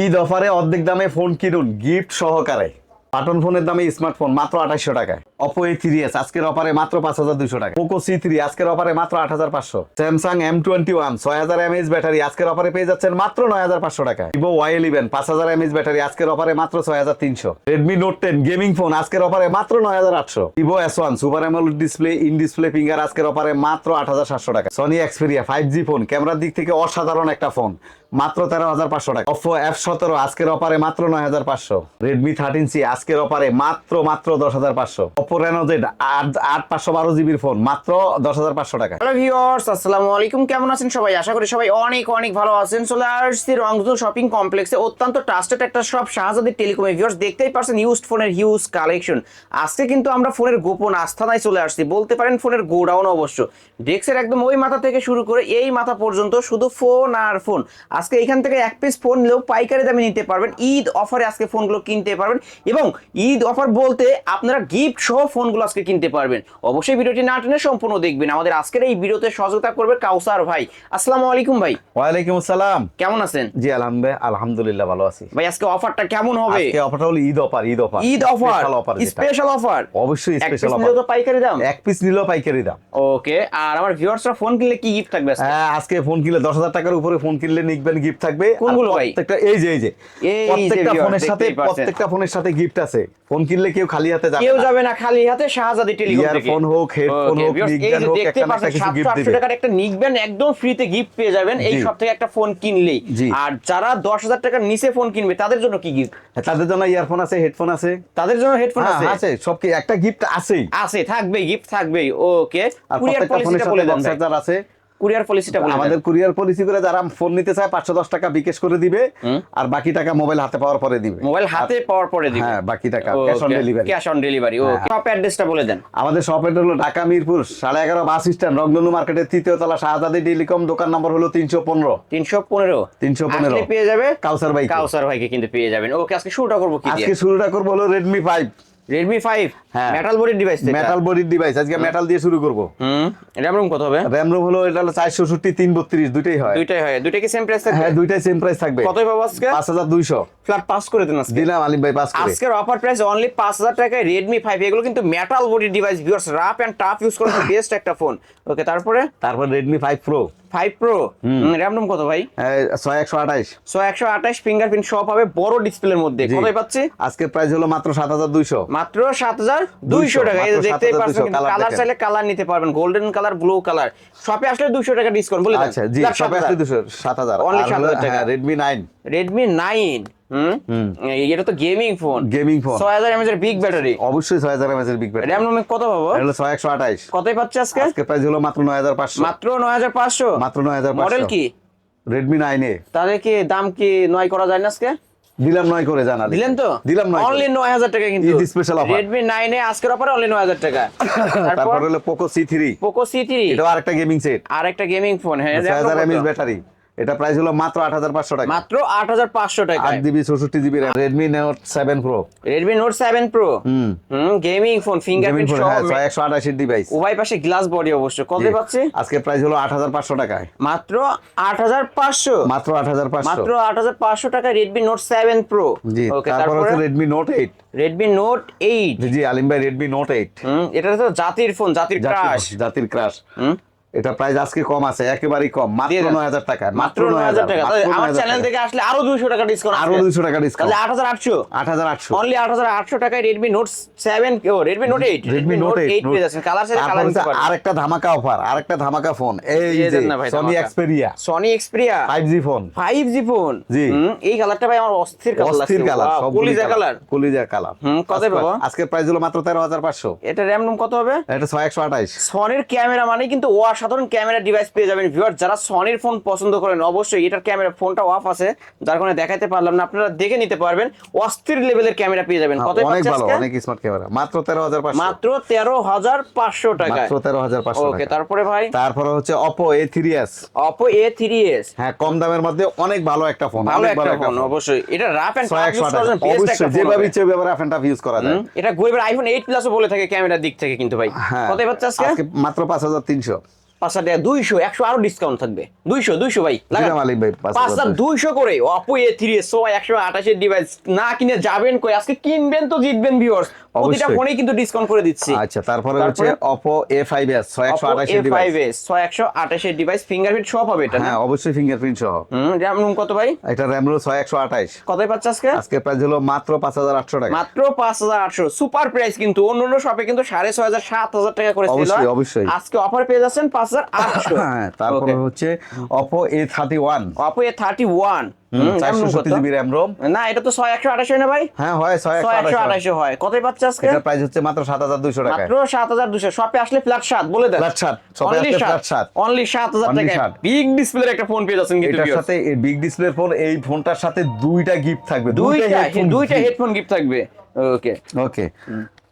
ঈদ অফারে অর্ধেক দামে ফোন কিনুন, গিফট সহকারে। বাটন ফোনের দামে স্মার্টফোন মাত্র আঠাশশো টাকায়। অপো এ থ্রি এস আজকের অফারে মাত্র পাঁচ হাজার দুশো টাকা পোকো সি থ্রি আজকের অফারে মাত্র আট হাজার পাঁচশো। স্যামসাং এম টোয়েন্টি ওয়ান ছয় হাজার এমএইচ ব্যাটারি আজকের অফারে পেয়ে যাচ্ছেন মাত্র নয় হাজার পাঁচশো টাকা ভিভো ওয়াই ইলেভেন পাঁচ হাজার এমএইচ ব্যাটারি আজকের অফারে মাত্র ছয় হাজার তিনশো। Redmi Note ten gaming phone আজকের অফারে মাত্র নয় হাজার আটশো। Vivo S one super AMOLED display in display finger আজকের অফারে মাত্র আট হাজার সাতশো টাকা Sony Xperia five G phone ক্যামেরার দিক থেকে অসাধারণ একটা ফোন মাত্র তেরো হাজার পাঁচশো টাকা। অপো এফ সতেরো আজকের অফারে মাত্র নয় হাজার পাঁচশো। রেডমি থার্টিন সি আজকের অফারে মাত্র মাত্র দশ হাজার পাঁচশো। অপো রেনো জেড আট আট পাঁচশো বারো জিবির ফোন, মাত্র দশ হাজার পাঁচশো টাকা। হ্যালো আসসালামু আলাইকুম। কেমন আছেন সবাই? আশা করি সবাই অনেক অনেক ভালো আছেন। চলে আসছি রংজু শপিং কমপ্লেক্সে অত্যন্ত ট্রাস্টেড একটা টেলিকম দেখতেই পারছেন ফোনের হিউজ কালেকশন আজকে কিন্তু আমরা ফোনের গোপন আস্থানায় চলে আসছি। বলতে পারেন ফোনের গোডাউন অবশ্য। ডেস্কের একদম ওই মাথা থেকে শুরু করে এই মাথা পর্যন্ত শুধু ফোন আর ফোন আজকে এখান থেকে এক পিস ফোন নিলেও পাইকারি দামে নিতে পারবেন। ঈদ অফারে আজকে ফোনগুলো কিনতে পারবেন এবং ঈদ অফার বলতে আপনারা গিফট সহ ফোনগুলো আজকে কিনতে পারবেন। অবশ্যই ভিডিওটি না টেনে সম্পূর্ণ দেখবেন। আমাদের আজকের এই ভিডিওতে সহযোগিতা করবে কাউসার ভাই। আসসালামু আলাইকুম ভাই। ওয়ালাইকুম আসসালাম। কেমন আছেন? জি আলহামদুলিল্লাহ আলহামদুলিল্লাহ ভালো আছি। ভাই আজকে অফারটা কেমন হবে? আজকে অফারটা হলো Eid offer Eid offer Eid offer special offer special offer অবশ্যই স্পেশাল অফার তো পাইকারি দাম? এক পিস নিলেও পাইকারি দাম। ওকে আর আমার ভিউয়ার্সরা ফোন কিনলে কি গিফট থাকবে আজকে? হ্যাঁ ফোন কিনলে দশ হাজার টাকার উপরে ফোন কিনলে নিকবেন গিফট থাকবে। কোনগুলো ভাই? প্রত্যেকটা এই যে এই যে। প্রত্যেকটা ফোনের সাথে প্রত্যেকটা ফোনের সাথে গিফট আছে। ফোন কিনলে কেউ খালি হাতে যাবে কেউ যাবে না খালি হাতে শাহজাদি টেলিকম থেকে। ইয়ারফোন হোক হেডফোন হোক যে হোক একটা না কিছু গিফট দিবে। টাকার একটা নিকবেন একদম ফ্রিতে গিফট পেয়ে যাবেন এই সব থেকে একটা ফোন কিনলেই। আর যারা দশ হাজার টাকার নিচে ফোন কিনবে তাদের জন্য কি গিফট তাদের জন্য ইয়ারফোন আছে হেডফোন আছে। তাদের জন্য হেডফোন হ্যাঁ, আছে? আছে সব কি একটা গিফট আছেই। আছে থাকবে গিফট থাকবেই ওকে কুরিয়ার প্রত্যেকটা ফোনের পলিসিটা সাথে বলে দেন আছে কুরিয়ার পলিসিটা বলে আমাদের কুরিয়ার পলিসি করে যারা ফোন নিতে চায় পাঁচশো দশ টাকা বিকাশ করে দিবে আর বাকি টাকা মোবাইল হাতে পাওয়ার পরে দিবে। মোবাইল হাতে পাওয়ার পরে দিবে। হ্যাঁ বাকি টাকা cash on delivery cash on delivery okay shop অ্যাড্রেসটা বলে দেন। আমাদের শপ এর হলো ঢাকা মিরপুর সাড়ে এগারো বাস স্ট্যান্ড রংধনু মার্কেটের তৃতীয় তলা শাহজাদি টেলিকম দোকান নম্বর হলো তিনশো পনেরো। তিনশো পনেরো। 315 আসলে পেয়ে যাবে? কাউসার ভাই কাউসার ভাইকে কিন্তু পেয়ে যাবেন। ওকে আজকে শুরুটা করব আজকে শুরুটা করব হলো রেডমি ফাইভ রেডমি ফাইভ হ্যাঁ। মেটাল ডিভাইস মেটাল ডিভাইস আজকে মেটাল দিয়ে শুরু করব। হুম র্যাম রুম কত হবে? র্যাম রোম হলো এটা হলো দুইটাই হয়। দুইটাই হয়। দুইটা কি সেম প্রাইস থাকবে? হ্যাঁ দুইটাই সেম প্রাইস থাকবে। কতই পাবো আজকে? পাঁচ হাজার দুইশো। ফ্ল্যাট পাস করে দেন আজকে। দিলাম আলিম ভাই পাস করে। আজকের অফার প্রাইস অনলি পাঁচ হাজার টাকায় রেডমি ফাইভ এগুলো কিন্তু মেটাল বডির device viewers rough and tough use করার বেস্ট একটা ফোন ওকে তারপরে? তারপর Redmi five Pro five Pro RAM ROM কত ভাই? ছয় একশো আঠাশ। ছয় একশো আঠাশ ফিঙ্গারপ্রিন্ট সব হবে বড় ডিসপ্লের মধ্যে। জি। কতই পাচ্ছি? আজকের প্রাইস হলো মাত্র সাত হাজার দুইশো। মাত্র সাত হাজার দুইশো। টাকা। দেখতে যে মাত্র দেখতেই 7,200 পারছেন কিন্তু colour কালার চাইলে কালার নিতে পারবেন। গোল্ডেন কালার ব্লু কালার শপে আসলে দুশো টাকা ডিসকাউন্ট বলে। আচ্ছা জি শপে আসলে দুশো সাত হাজার। অনলি সাত হাজার টাকা। রেডমি নাইন রেডমি নাইন হুম? এটা তো গেমিং ফোন গেমিং ফোন ছয় হাজার এমএচ এর বিগ ব্যাটারি অবশ্যই ছয় হাজার এমএস এর বিগ ব্যাটারি র্যাম রোমে কত পাবো? হলো ছয় একশো আঠাইশ কতই পাচ্ছে আজকে? আজকের প্রাইস হলো মাত্র নয় হাজার পাঁচশো। মাত্র নয় হাজার পাঁচশো? মাত্র নয় হাজার মডেল কি? রেডমি নাইন এ তাহলে কি দাম কি নয় করা যায় না আজকে? দিলাম নয় করে জানা দিলেন তো? দিলাম নয় অনলি নয় হাজার টাকা কিন্তু। ঈদ। রেডমি নাইনে আজকের অফারে অনলি নয় হাজার টাকা। তারপর হলো Poco C three Poco C three এটাও আরেকটা গেমিং সেট আর একটা গেমিং ফোন হ্যাঁ ছয় হাজার এমএস ব্যাটারি এটা প্রাইস হলো মাত্র আট হাজার পাঁচশো টাকা। মাত্র আট হাজার পাঁচশো টাকা আট জিবি চৌষট্টি GB Redmi Note seven Pro Redmi Note seven Pro হুম। হুম গেমিং ফোন ফিঙ্গারপ্রিন্ট সহ একশো আঠাশির ডিভাইস উভয় পাশে গ্লাস বডি অবশ্য কত পাচ্ছে? আজকে প্রাইস হলো আট হাজার পাঁচশো টাকায়। মাত্র আট হাজার পাঁচশো? মাত্র আট হাজার পাঁচশো। মাত্র আট হাজার পাঁচশো টাকা Redmi Note seven Pro G তারপরে হচ্ছে Redmi Note eight Redmi Note eight G Alim ভাই রেডমি নোট এইট হুম এটা তো জাতির ফোন জাতির ক্রাশ জাতির ক্রাশ হুম। এটা প্রাইস আজকে কম আছে একেবারেই কম মাত্র। নয় হাজার টাকা মাত্র নয় হাজার টাকা। আমার চ্যানেল থেকে আসলে আরও দুইশো টাকা ডিসকাউন্ট আরও দুইশো টাকা ডিসকাউন্ট আট হাজার আটশো। আট হাজার আটশো। অনলি আট হাজার আটশো টাকায় রেডমি নোট সেভেন ও Redmi Note eight Redmi Note eight পেয়ে যাচ্ছেন। কালার সাথে কালার নিতে পারেন আরেকটা ধামাকা অফার আরেকটা ধামাকা ফোন এই যে Sony. Xperia Sony Xperia five G phone five G phone G. এই কালারটা ভাই আমার অস্থির কালার লাগছে। অস্থির কালার কলিজা কালার কলিজা কালার হুম, কত পাবো? আজকের প্রাইস হলো মাত্র তেরো হাজার পাঁচশো। এটা র্যাম রুম কত হবে? এটা ছয় একশো আঠাইশ সনির ক্যামেরা মানে কিন্তু অসাধারণ ক্যামেরা ডিভাইস পেয়ে যাবেন ভিউয়ার যারা সনির ফোন পছন্দ করেন অবশ্যই এটার ক্যামেরা ফোনটা অফ আছে যার কারণে দেখাতে পারলাম না। আপনারা দেখে নিতে পারবেন অস্থির লেভেলের ক্যামেরা পেয়ে যাবেন। কত হ্যাঁ, অনেক ভালো অনেক স্মার্ট ক্যামেরা মাত্র তেরো হাজার পাঁচশো মাত্র তেরো হাজার পাঁচশো টাকা মাত্র তেরো হাজার পাঁচশো ওকে তারপরে ভাই? তারপরে হচ্ছে অপো এ থ্রি এস হ্যাঁ কম দামের মধ্যে অনেক ভালো একটা ফোন ভালো একটা ফোন অবশ্যই। এটা রাফ এন্ড ছয় একশো আঠাশ অবশ্যই যেভাবে ইচ্ছে ওইভাবে রাফ এন্ড টাফ ইউজ করা যায়। এটা গরিবের আইফোন এইট প্লাসও বলে থাকে ক্যামেরার দিক থেকে কিন্তু ভাই। হ্যাঁ কত পাচ্ছে আজকে মাত্র পাঁচ হাজার তিনশো। পাঁচ হাজার দুইশো একশো আরও ডিসকাউন্ট থাকবে। দুইশো দুইশো ভাই পাঁচ হাজার দুইশো করে। অপো এ থ্রি এস একশো আঠাশের ডিভাইস না কিনে যাবেন কই? আজকে কিনবেন তো জিতবেন ভিউয়ার্স প্রতিটা অবশ্যই। কিন্তু ডিসকাউন্ট করে দিচ্ছি। আচ্ছা তারপরে? হচ্ছে অপো এ ফাইভ এস ছয় একশো আঠাশের ডিভাইস ছয় একশো আঠাশের ডিভাইস ফিঙ্গারপ্রিন্ট সব হবে এটা হ্যাঁ অবশ্যই ফিঙ্গারপ্রিন্ট সহ র্যাম রুম কত ভাই? এটা র্যাম হলো ছয় একশো আঠাশ। কতই পাচ্ছে আজকে? আজকে প্রাইস হলো মাত্র পাঁচ হাজার আটশো টাকা। মাত্র পাঁচ হাজার আটশো। সুপার প্রাইস কিন্তু। অন্য অন্য শপে কিন্তু সাড়ে ছয় হাজার সাত হাজার টাকা করে অবশ্যই, অবশ্যই। আজকে অফার পেয়ে যাচ্ছেন পাঁচ হাজার আটশো হ্যাঁ তারপরে হচ্ছে Oppo A thirty one Oppo A thirty one চারশো সত্তর জিবি র্যাম রোম না এটা তো ছয় একশো আঠাশ না ভাই? হ্যাঁ হয় ছয় একশো আঠাশ। হয়। কতই পাচ্ছে আজকে? এটার প্রাইস হচ্ছে মাত্র সাত হাজার দুশো টাকা মাত্র সাত হাজার দুশো শপে আসলে ফ্ল্যাট সাত বলে দেন। সাত, আসলে সাত। অনলি সাত হাজার টাকা সাত। বিগ ডিসপ্লের একটা ফোন পেয়ে যাচ্ছেন কিন্তু এটার সাথে বিগ ডিসপ্লে ফোন এই ফোনটার সাথে দুইটা গিফট থাকবে। দুইটা দুইটা হেডফোন গিফট থাকবে। ওকে ওকে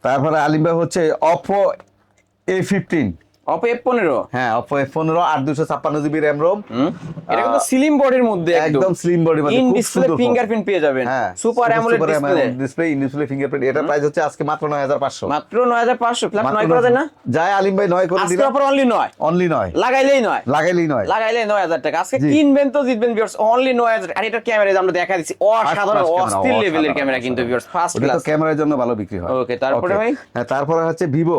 তারপরে আলিম ভাই হচ্ছে Oppo A fifteen Oppo F পনেরো? হ্যাঁ অপো এ পনেরো আট দুশো ছাপ্পান্ন জিবি র্যাম রোম। এটা কিন্তু স্লিম বডির মধ্যে একদম। Slim body in display fingerprint পেয়ে যাবেন। Super AMOLED display display in display fingerprint এটার প্রাইস হচ্ছে আজকে মাত্র নয় হাজার পাঁচশো। মাত্র নয় হাজার পাঁচশো। ফ্ল্যাট নয় করা যায় না? যায় আলিম ভাই করে আজকে দিলাম অফার অনলি নয়। অনলি লাগাইলেই নয়। লাগাইলেই নয়। লাগাইলে নয় হাজার টাকা। আজকে। কিনবেন তো জিতবেন ভিউয়ার্স অনলি নয় হাজার আর এটা ক্যামেরা আমরা দেখা দিচ্ছি অসাধারণ অস্থির লেভেলের ক্যামেরা কিন্তু ভিউয়ার্স ফার্স্ট ক্লাস তো ক্যামেরার জন্য ভালো বিক্রি হয়। Okay, তারপরে ভাই? হ্যাঁ তারপরে হচ্ছে Vivo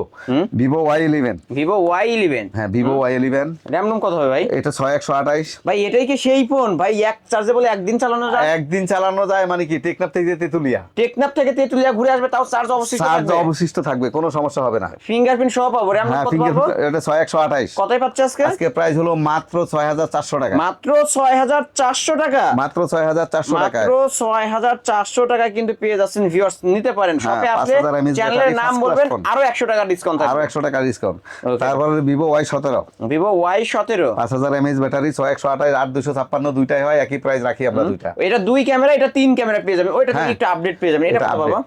Vivo Y eleven Vivo Y eleven হ্যাঁ Vivo Y eleven RAM ROM কত হবে ভাই? এটা ছয় একশো আঠাইশ ভাই এটাই কি সেই ফোন ভাই এক চার্জে বলে একদিন চালানো যায়? একদিন চালানো যায় মানে কি? টেকনাফ থেকে তেতুলিয়া। টেকনাফ থেকে তেতুলিয়া ঘুরে আসবে তাও চার্জ অবশ্যই চার্জ অবশিষ্ট থাকবে কোনো সমস্যা হবে না। ফিঙ্গারপ্রিন্ট সহ পাবো র্যাম হ্যাঁ কত পাবো? এটা ছয় একশো আঠাইশ কতই পাচ্ছে আজকে? আজকে প্রাইস হলো মাত্র ছয় হাজার চারশো টাকা। মাত্র ছয় হাজার চারশো টাকা? মাত্র ছয় হাজার চারশো টাকায় মাত্র ছয় হাজার চারশো টাকা কিন্তু পেয়ে যাচ্ছেন ভিউয়ার্স নিতে পারেন। হ্যাঁ, শপে আসলে চ্যানেলের নাম বলবেন আরও একশো টাকা ডিসকাউন্ট আরও একশো টাকা ডিসকাউন্ট Okay. তারপরে ভিভো ওয়াই সতেরো। ভিভো ওয়াই সতেরো। পাঁচ হাজার এমএইচ ব্যাটারি ছয় একশো আঠাশ আট দুশো ছাপ্পান্ন দুইটাই হয় একই প্রাইস রাখি আমরা দুইটা। এটা দুই ক্যামেরা এটা তিন ক্যামেরা পেয়ে যাবেন ওইটা থেকে হ্যাঁ। একটু আপডেট পেয়ে যাবেন এটা। বাবা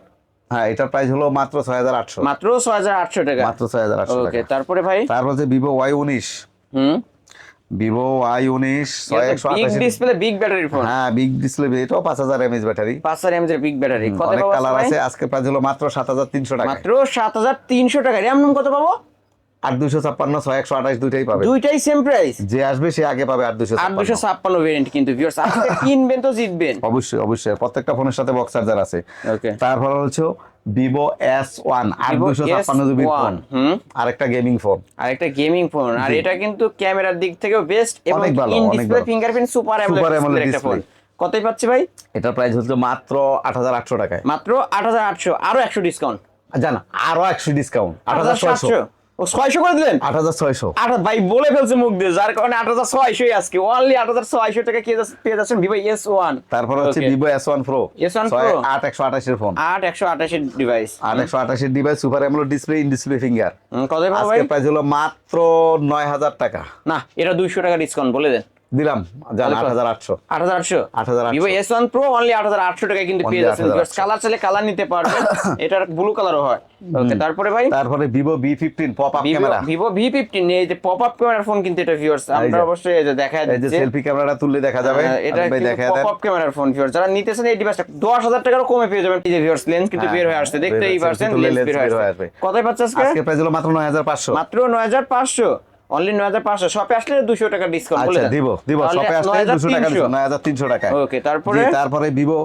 হ্যাঁ এটার প্রাইস হলো মাত্র ছয় হাজার আটশো। মাত্র ছয় হাজার আটশো টাকা। মাত্র ছয় হাজার আটশো টাকা। তারপরে ভাই? তারপর হচ্ছে ভিভো ওয়াই উনিশ। হুম। ভিভো ওয়াই উনিশ ডিসপ্লে বিগ ব্যাটারির ফোন হ্যাঁ বিগ ডিসপ্লে এটাও পাঁচ হাজার এমএইচ ব্যাটারি পাঁচ হাজার এমএজ বিগ ব্যাটারি অনেক কালার আছে? আজকে প্রাইস হলো মাত্র সাত হাজার তিনশো টাকা মাত্র সাত হাজার তিনশো টাকা র্যাম কত পাবো? আট দুশো ছাপ্পান্ন ছয় একশো আঠাশ দুইটাই পাবে। দুইটাই সেম প্রাইস যে আসবে সে আগে পাবে আট দুশো আট দুশো ছাপ্পান্ন ভেরিয়েন্ট কিন্তু ভিউয়ার্স আজকে কিনবেন তো জিতবেন। অবশ্যই অবশ্যই। প্রত্যেকটা ফোনের সাথে বক্স চার্জার আছে। ওকে তারপর হচ্ছে ভিভো এস ওয়ান আট দুশো ছাপ্পান্ন জিবির ফোন আরেকটা গেমিং ফোন আর একটা গেমিং ফোন আর এটা কিন্তু ক্যামেরার দিক থেকেও বেস্ট এবং অনেক in display. Fingerprint super AMOLED একটা ফোন কতই পাচ্ছি ভাই? এটার প্রাইস হচ্ছে মাত্র আট হাজার আটশো টাকায়। মাত্র আট হাজার আটশো। আরও একশো ডিসকাউন্ট জান আরও একশো ডিসকাউন্ট আট হাজার ছয়শো। ও ছয়শো করে দিলেন? আট হাজার ছয়শো। আট ভাই বলে ফেলছে মুখ দিয়ে যার কারণে আট হাজার ছয়শোই আজকে। অনলি আট হাজার ছয়শো টাকা পেয়ে যাচ্ছেন ভিভো এস ওয়ান তারপর হচ্ছে Vivo S one Pro S one Pro আট একশো আঠাশের ফোন আট একশো আঠাশের ডিভাইস আট একশো আঠাশের device super AMOLED display in display finger কত ভাই? প্রাইস হলো মাত্র নয় হাজার টাকা। না এটা দুইশো টাকা ডিসকাউন্ট বলে দেন। দিলাম। আটশো। 8,800 ভিভো প্রো অনলি আট হাজার আটশো টাকায় কিন্তু পেয়ে Only যাচ্ছেন 8,800 কালার চাইলে কালার নিতে পারবেন এটার ব্লু কালারও হয়। ওকে তারপরে ভাই? তারপরে ক্যামেরা এই যে ক্যামেরার ফোন কিন্তু এটা ভিউয়ার্স আমরা অবশ্যই এই যে দেখা এই যে যাচ্ছে সেলফি ক্যামেরাটা তুললে দেখা যাবে। আহ, এটা ক্যামেরার ফোন ভিউয়ার্স যারা নিতেছেন এই ডিভাইসটা দশ হাজার টাকারও কমে পেয়ে যাবেন। এই যে ভিউয়ার্স লেন্স কিন্তু হ্যাঁ, বের হয়ে আসছে। দেখতেই হয়েছে, পারছেন তুললে লেন্স বের হয়ে আসছে। আসবে। কতই পাচ্ছে আজকে? আজকে প্রাইস হলো মাত্র নয় হাজার পাঁচশো। মাত্র নয় হাজার পাঁচশো। অনলি নয় হাজার পাঁচশো। শপে আসলে দুশো টাকা ডিসকাউন্ট আচ্ছা দিব দিব। শপে আসলে 9,300 দুশো টাকা নয় হাজার তিনশো টাকা। Okay, তারপরে? তারপরে Vivo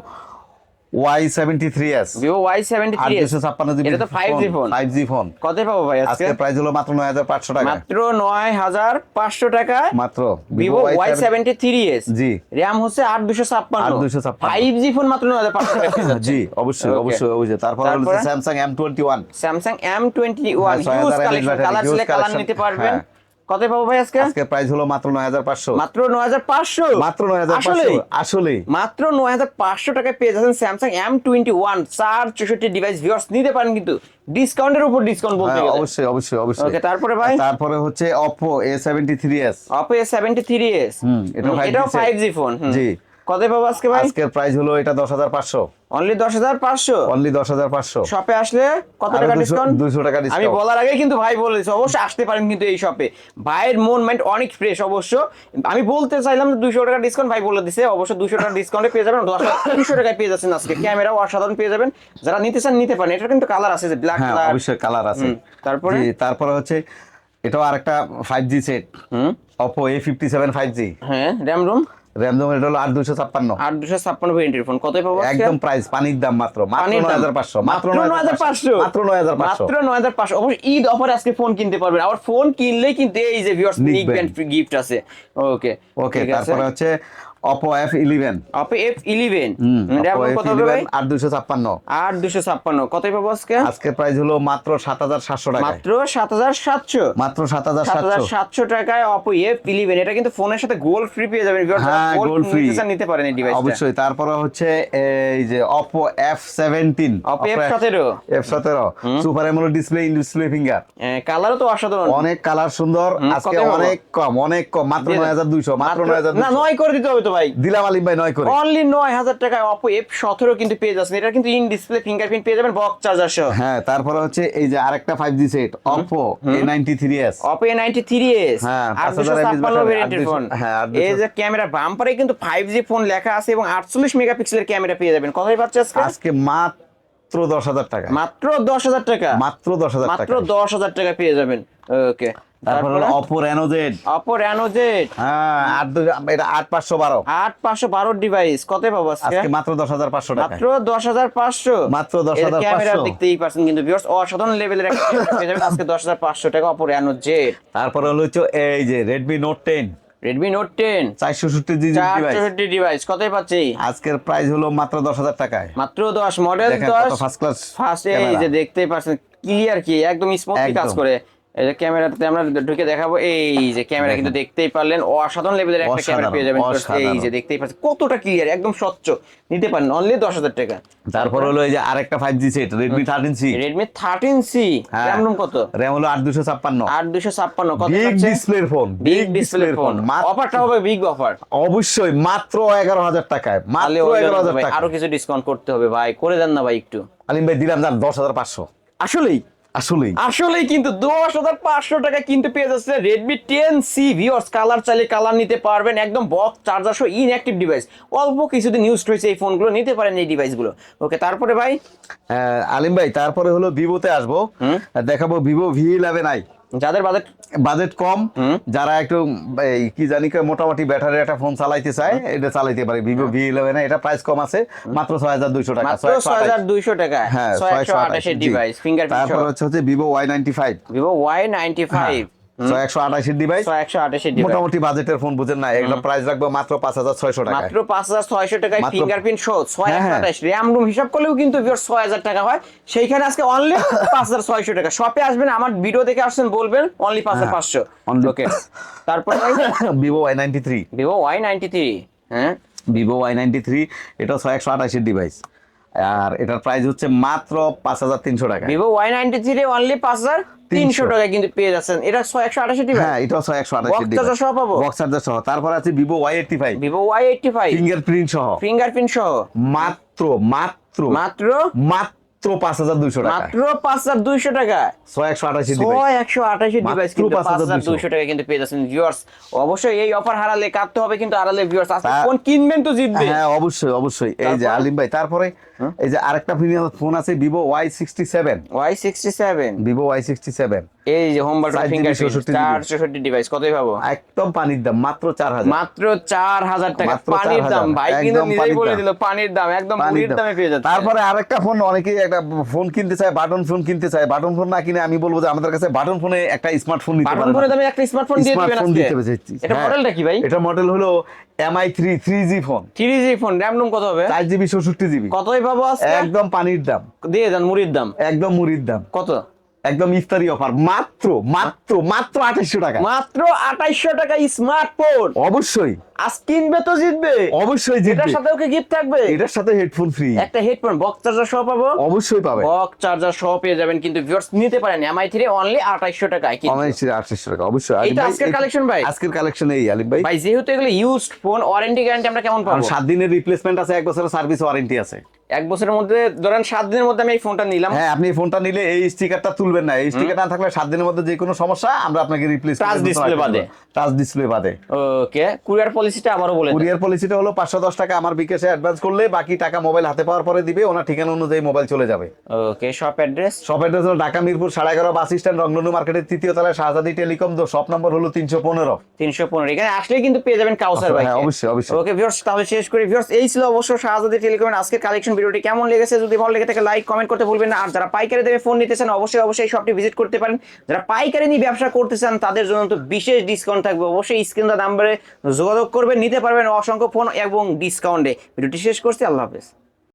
Y seventy three S Vivo Y seventy three দুশো ছাপ্পান্ন জিবি এটা তো five G phone five G phone. কতই পাবো ভাই আজকে? আজকে প্রাইস হলো মাত্র নয় হাজার পাঁচশো টাকা। মাত্র নয় হাজার পাঁচশো টাকায় মাত্র Vivo Y seventy three S G. RAM হচ্ছে আট দুশো ছাপ্পান্ন। 8,256 ফাইভ জি ফোন মাত্র নয় হাজার পাঁচশো টাকা জি অবশ্যই. অবশ্যই অবশ্যই। তারপর হলো তারপরে? Samsung M twenty one Samsung M twenty one হ্যাঁ, huge 6000 mAh collection battery, colour collection, নিতে পারবেন। হ্যাঁ। কত পাবো ভাই আজকে? আজকে প্রাইস হলো মাত্র নয় হাজার পাঁচশো। মাত্র নয় হাজার পাঁচশো? মাত্র নয় হাজার আসলে আসলে মাত্র নয় হাজার পাঁচশো টাকায় পেয়ে যাচ্ছেন স্যামসাং এম টোয়েন্টি ওয়ান চার চৌষট্টি ডিভাইস ভিউয়ার্স নিতে পারেন কিন্তু ডিসকাউন্টের উপর ডিসকাউন্ট বলতে হ্যাঁ গেলে। অবশ্যই অবশ্যই অবশ্যই। ওকে তারপরে ভাই? তারপরে হচ্ছে Oppo A seventy three S Oppo A seventy three S হুম, এটাও 5G five G phone G. কত পাবো আজকে ভাই? আজকের প্রাইস হলো এটা দশ হাজার পাঁচশো। অনলি দশ হাজার পাঁচশো? অনলি দশ হাজার পাঁচশো। শপে আসলে কত টাকা ডিসকাউন্ট 200 টাকা আমি বলার আগে কিন্তু ভাই বলেছে অবশ্যই আসতে পারেন কিন্তু এই শপে ভাইয়ের মন মাইন্ড অনেক ফ্রেশ অবশ্য। আমি বলতে চাইলাম দুশো টাকা ডিসকাউন্ট ভাই বলে দিছে অবশ্য দুশো টাকা ডিসকাউন্টে পেয়ে যাবেন দশ তিনশো টাকায় পেয়ে যাচ্ছেন আজকে। ক্যামেরাও অসাধারণ পেয়ে যাবেন। যারা নিতে চান নিতে পারেন। এটা কিন্তু কালার আছে যে ব্ল্যাক কালার অবশ্যই কালার আছে। তারপরে? তারপরে হচ্ছে এটাও আরেকটা five G set hmm. Oppo A fifty seven five G হ্যাঁ র্যাম রুম র্যাম এটা হলো আট দুশো ছাপ্পান্ন। আট দুশো ছাপ্পান্ন ভেরিয়েন্টের ফোন কতই পাবো একদম প্রাইস পানির দাম মাত্র। মাত্র নয় হাজার পাঁচশো মাত্র নয় হাজার পাঁচশো। মাত্র নয় হাজার পাঁচশো। মাত্র নয় হাজার পাঁচশো। অবশ্য ঈদ অফারে আজকে ফোন কিনতে পারবেন। আবার ফোন কিনলে কিন্তু এই যে ভিউয়ার্স নিক ব্যান্ড গিফট আছে। ওকে ওকে তারপরে হচ্ছে Oppo F eleven Oppo F eleven কত হবে ভাই? দুশো ছাপ্পান্ন। আট দুশো ছাপ্পান্ন। পাবো আজকে? আজকের প্রাইস হলো মাত্র সাত হাজার সাতশো টাকা মাত্র সাত হাজার সাতশো। মাত্র সাত হাজার সাত হাজার সাতশো টাকায় অপো এফ ইলেভেন এটা কিন্তু ফোনের সাথে গোল্ড ফ্রি পেয়ে যাবেন হ্যাঁ gold ফ্রি নিতে পারেন এই ডিভাইসটা অবশ্যই। তারপরে হচ্ছে এই যে Oppo F seventeen Oppo F সতেরো এফ সতেরো super AMOLED display in display finger কালারও তো অসাধারণ। অনেক কালার সুন্দর। আজকে অনেক কম অনেক কম। মাত্র নয় হাজার দুইশো মাত্র নয় হাজার না নয় করে দিতে হবে তো ভাই। দিলাম আলিম ভাই নয় করে। অনলি নয় হাজার টাকায় অপো এফ সতেরো কিন্তু পেয়ে যাচ্ছেন। এটা কিন্তু ইন ডিসপ্লে ফিঙ্গারপ্রিন্ট পেয়ে যাবেন বক্স চার্জার সহ। হ্যাঁ তারপরে হচ্ছে এই যে আরেকটা five G set Oppo A ninety three S Oppo A ninety three S হ্যাঁ, আট 5000 দুশো mAh ছাপ্পান্ন battery, ভেরিয়েন্টের 800 ফোন 800 এই যে ক্যামেরা বাম্পারে কিন্তু ফাইভ জি ফোন লেখা আছে এবং আটচল্লিশ মেগাপিক্সেলের ক্যামেরা পেয়ে যাবেন। কোথায় পাচ্ছে আজকে? আজকে মাত্র দশ হাজার টাকা। মাত্র দশ হাজার টাকা। মাত্র দশ হাজার মাত্র দশ হাজার টাকা পেয়ে যাবেন। ওকে তারপরে হলো Oppo Reno Z Oppo Reno Z হ্যাঁ আট এটা আট পাঁচশো বারো। আট পাঁচশো বারো ডিভাইস কত পাবো আজকে? মাত্র দশ হাজার পাঁচশো টাকা মাত্র দশ হাজার পাঁচশো। মাত্র 10,500 ক্যামেরা দেখতেই পাচ্ছেন কিন্তু ভিউয়ার্স অসাধারণ লেভেলের একটা আজকে দশ হাজার পাঁচশো টাকা অপো রেনো জেড তারপরে হলো এই যে Redmi Note ten Redmi Note ten চারশো ষষ্টি জি ডিভাইস চারশোষট্টি ডিভাইস কতই পাচ্ছি? আজকের প্রাইস হলো মাত্র দশ হাজার টাকায়। মাত্র দশ মডেল দেখেন দশ। কত ফার্স্ট ক্লাস ফার্স্ট এই যে দেখতেই পাচ্ছেন ক্লিয়ার কি একদম স্মুথলি কাজ করে। এই যে ক্যামেরাতে আমরা ঢুকে দেখাবো এই যে ক্যামেরা কিন্তু দেখতেই পারলেন। অসাধারণ লেভেলের একটা ক্যামেরা পেয়ে যাবেন এই যে দেখতেই পাচ্ছেন কতটা ক্লিয়ার একদম স্বচ্ছ। নিতে পারেন অনলি দশ হাজার টাকা। তারপর হলো এই যে আরেকটা five G set Redmi thirteen C Redmi thirteen C. RAM ROM কত? র্যাম হলো আট দুশো ছাপ্পান্ন আট দুশো ছাপ্পান্ন কত বিগ ডিসপ্লের ফোন বিগ ডিসপ্লে ফোন অফারটা হবে বিগ অফার অবশ্যই মাত্র এগারো হাজার টাকায় মাত্র এগারো হাজার টাকা আরও কিছু ডিসকাউন্ট করতে হবে ভাই করে দেন না ভাই একটু। আলিম ভাই দিলাম যান দশ হাজার পাঁচশো। আসলেই? আসলেই। আসলেই কিন্তু দশ হাজার পাঁচশো টাকা কিন্তু পেয়ে যাচ্ছে Redmi ten C viewers colour চাইলে কালার নিতে পারবেন একদম বক্স চার্জার সহ ইনঅ্যাক্টিভ ডিভাইস অল্প কিছুদিন ইউজ হয়েছে এই ফোনগুলো নিতে পারেন এই ডিভাইসগুলো ওকে তারপরে ভাই? আলিম ভাই তারপরে হলো ভিভোতে আসব। দেখাবো ভিভো ভি ইলেভেন আই যাদের বাজেট বাজেট কম যারা একটু কি জানি মোটামুটি ব্যাটারি একটা ফোন চালাইতে চায় এটা চালাইতে পারে। ভিভো ভি ইলেভেন এটা প্রাইস কম আছে মাত্র ছয় হাজার দুইশো টাকা ছয় হাজার দুইশো টাকা। হ্যাঁ ছয় একশো আঠাশের ডিভাইস ফিঙ্গার তারপর হচ্ছে হচ্ছে Vivo Y ninety five Vivo Y ninety five মোটামুটি বাজেটের ফোন বুঝেন না এগুলো প্রাইস রাখব মাত্র পাঁচ হাজার ছয়শো টাকা মাত্র পাঁচ হাজার ছয়শো টাকায় ফিঙ্গারপ্রিন্ট সহ ছয় হ্যাঁ, একশো হ্যাঁ। আঠাশ র্যাম রুম হিসাব করলেও কিন্তু ছয় হাজার টাকা হয়। সেইখানে আজকে অনলি পাঁচ হাজার ছয়শো টাকা। শপে আসবেন আমার ভিডিও দেখে আসছেন বলবেন অনলি পাঁচ হাজার পাঁচশো। হ্যাঁ, ওকে তারপর Vivo Y ninety three Vivo Y ninety three হ্যাঁ। ভিভো ওয়াই নাইনটি থ্রি এটাও ছয় একশো আঠাশের ডিভাইস আর এটার প্রাইস হচ্ছে মাত্র পাঁচ হাজার তিনশো টাকা Vivo Y ninety three only পাঁচ হাজার তিনশো 300 টাকায় কিন্তু পেয়ে যাচ্ছেন। এটা ছয় একশো আঠাশি ডিভাইস হ্যাঁ এটা ছয় একশো Box সহ পাবো? বক্স চার্জার সহ। তারপর আছে Vivo Y eighty five Vivo Y eighty five fingerprint সহ। ফিঙ্গারপ্রিন্ট সহ। মাত্র মাত্র মাত্র? মাত্র পাঁচ হাজার দুইশো টাকা। মাত্র পাঁচ হাজার দুইশো টাকা। ছয় একশো ডিভাইস ছয় একশো আঠাশি ডিভাইস কিন্তু পাঁচ হাজার দুইশো। টাকা কিন্তু পেয়ে যাচ্ছেন ভিউয়ার্স অবশ্যই এই অফার হারালে কাটতে হবে কিন্তু হারালে ভিউয়ার্স আজকে ফোন কিনবেন তো জিতবে। হ্যাঁ অবশ্যই অবশ্যই। এই যে? আলিম ভাই তারপরে এই যে আরেকটা প্রিমিয়াম ফোন আছে Vivo Y sixty seven Y sixty seven Vivo Y sixty seven এই যে হোম বাটন 4GB, ফিঙ্গারপ্রিন্ট 64 চার চৌষট্টি ডিভাইস কতই পাবো একদম পানির দাম মাত্র চার হাজার। মাত্র চার হাজার টাকা। মাত্র পানির দাম ভাই কিন্তু নিজেই বলে দিল পানির দাম একদম পানির দামে। পেয়ে যাচ্ছে। তারপরে আরেকটা ফোন অনেকেই একটা ফোন কিনতে চায় বাটন ফোন কিনতে চায় বাটন ফোন না কিনে আমি বলব যে আমাদের কাছে বাটন ফোনে একটা স্মার্টফোন নিতে বাটন দামে একটা স্মার্টফোন দিয়ে দিবেন দিতে এটা মডেলটা কি ভাই? এটা মডেল হলো Mi three three G phone three G phone RAM কত হবে? চার জিবি চৌষট্টি জিবি কতই পাবো আজকে? একদম পানির দাম। দিয়ে দেন মুড়ির দাম। একদম মুড়ির দাম। কত? একদম ইফতারি অফার মাত্র মাত্র মাত্র আঠাশশো টাকা। মাত্র আঠাইশশো টাকা স্মার্টফোন অবশ্যই। আজ কিনবে তো জিতবে। অবশ্যই এটার জিতবে ওকে গিফট থাকবে? এটার সাথে হেডফোন ফ্রি একটা হেডফোন বক্স চার্জার সহ পাবো? অবশ্যই পাবে। বক্স চার্জার সহ পেয়ে যাবেন কিন্তু ভিউয়ার্স নিতে পারেন এমআই থ্রি অনলি আঠাইশশো টাকায় কিন্তু। অনায়াসে আটশো টাকা অবশ্যই। এটা আজকের collection ভাই? আজকের কালেকশন এই আলিম ভাই। ভাই যেহেতু এগুলো ইউজড ফোন ওয়ারেন্টি গ্যারান্টি আমরা কেমন পাবো? সাত দিনের রিপ্লেসমেন্ট আছে এক বছরের সার্ভিস ওয়ারেন্টি আছে। এক বছরের মধ্যে ধরেন সাত দিনের মধ্যে আমি এই ফোনটা নিলাম। হ্যাঁ আপনি ফোনটা নিলে এই স্টিকারটা তুলবেন না। এই স্টিকার না থাকলে সাত দিনের মধ্যে যে কোনো সমস্যা আমরা আপনাকে রিপ্লেস Touch display বাদে। টাচ ডিসপ্লে বাদে। ওকে কুরিয়ার পলিসি পলিসিটা আবারও বলে কুরিয়ার পলিসিটা হলো পাঁচশো দশ টাকা আমার বিকাশে অ্যাডভান্স করলে বাকি টাকা মোবাইল হাতে পাওয়ার পরে দিবে ওনার ঠিকানা অনুযায়ী মোবাইল চলে যাবে। Okay shop address shop address হলো ঢাকা মিরপুর সাড়ে এগারো বাস স্ট্যান্ড রংলনু মার্কেটের তৃতীয় তলায় শাহজাদি টেলিকম তো শপ নম্বর হলো তিনশো পনেরো। তিনশো পনেরো। এখানে আসলে কিন্তু পেয়ে যাবেন কাউসার ভাই হ্যাঁ অবশ্যই অবশ্যই। ওকে ভিউয়ার্স তাহলে শেষ করি। ভিউয়ার্স এই ছিল অবশ্য শাহজাদি টেলিকমের আজকের কালেকশন ভিডিওটি কেমন লেগেছে যদি ভালো লেগে থাকে লাইক কমেন্ট করতে ভুলবেন না। আর যারা পাইকারি দেবে ফোন নিতে চান অবশ্যই অবশ্যই শপটি ভিজিট করতে পারেন। যারা পাইকারি নিয়ে ব্যবসা করতে চান তাদের জন্য তো বিশেষ ডিসকাউন্ট থাকবে। অবশ্যই স্ক্রিন দা নাম্বারে যোগাযোগ করবেন নিতে পারবেন অসংখ্য ফোন এবং ডিসকাউন্টে ভিডিওটি শেষ করছি আল্লাহ হাফেজ।